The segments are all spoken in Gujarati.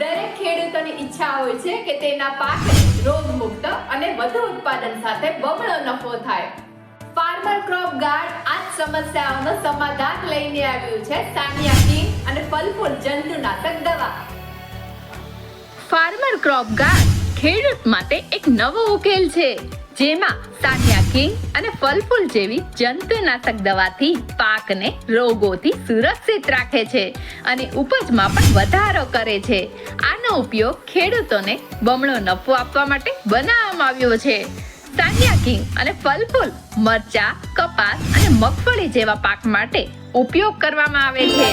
દરેક ખેડૂતોની ઈચ્છા હોય છે કે તેના પાક રોગમુક્ત અને વધુ ઉત્પાદન સાથે બમણો નફો થાય. ફાર્મર ક્રોપ ગાર્ડ આ સમસ્યાઓનો સમાધાન લઈને આવ્યું છે સાનિયા કિંગ અને ફલફૂલ જંતુનાશક દવા. ફાર્મર ક્રોપ ગાર્ડ ખેડૂત માટે એક નવો ઉકેલ છે, જેમાં સાનિયા કિંગ અને ફલફૂલ જેવી જંતુનાશક દવાથી પાકને રોગોથી સુરક્ષિત રાખે છે અને ઉપજમાં પણ વધારો કરે છે. આનો ઉપયોગ ખેડૂતોને બમણો નફો આપવા માટે બનાવવામાં આવ્યો છે. સાનિયા કિંગ અને ફલફૂલ, મરચા, કપાસ અને મગફળી જેવા પાક માટે ઉપયોગ કરવામાં આવે છે.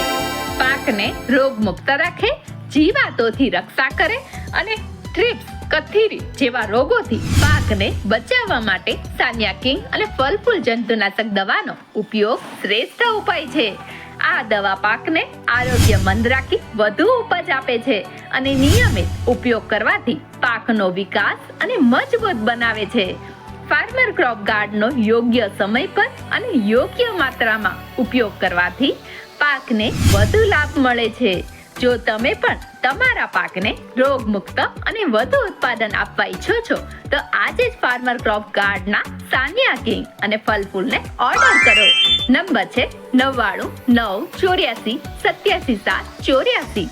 પાકને રોગમુક્ત રાખે, જીવાતોથી રક્ષા કરે અને ટ્રિપ્સ કથીરી જેવા રોગોથી પાકને બચાવવા માટે સાનિયા કિંગ અને ફલફૂલ જંતુનાશક દવાનો ઉપયોગ શ્રેષ્ઠ ઉપાય છે. આ દવા પાકને આરોગ્યમંદ રાખી વધુ ઉપજ આપે છે અને નિયમિત ઉપયોગ કરવાથી પાકનો વિકાસ અને મજબૂત બનાવે છે. ફાર્મર ક્રોપ ગાર્ડનો યોગ્ય સમય પર અને યોગ્ય માત્રામાં ઉપયોગ કરવાથી પાકને વધુ લાભ મળે છે. જો તમે પણ તમારા પાકને રોગમુક્ત અને વધુ ઉત્પાદન આપવા ઈચ્છો છો, તો આજે જ ફાર્મર ક્રોપ ગાર્ડના સાનિયા કિંગ અને ફલ ફૂલને ઓર્ડર કરો. નંબર છે નવ્વાણું, નવ, ચોર્યાસી, સત્યાસી, સાત, ચોર્યાસી.